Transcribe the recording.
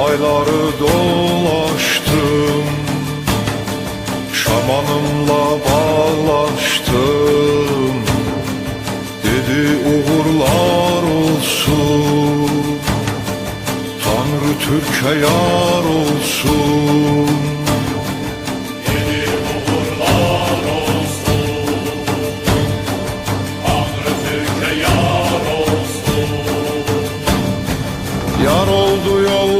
Altayları dolaştım Şamanımla bağlaştım. Dedi uğurlar olsun Tanrı Türk'e yar olsun. Yar oldu yollar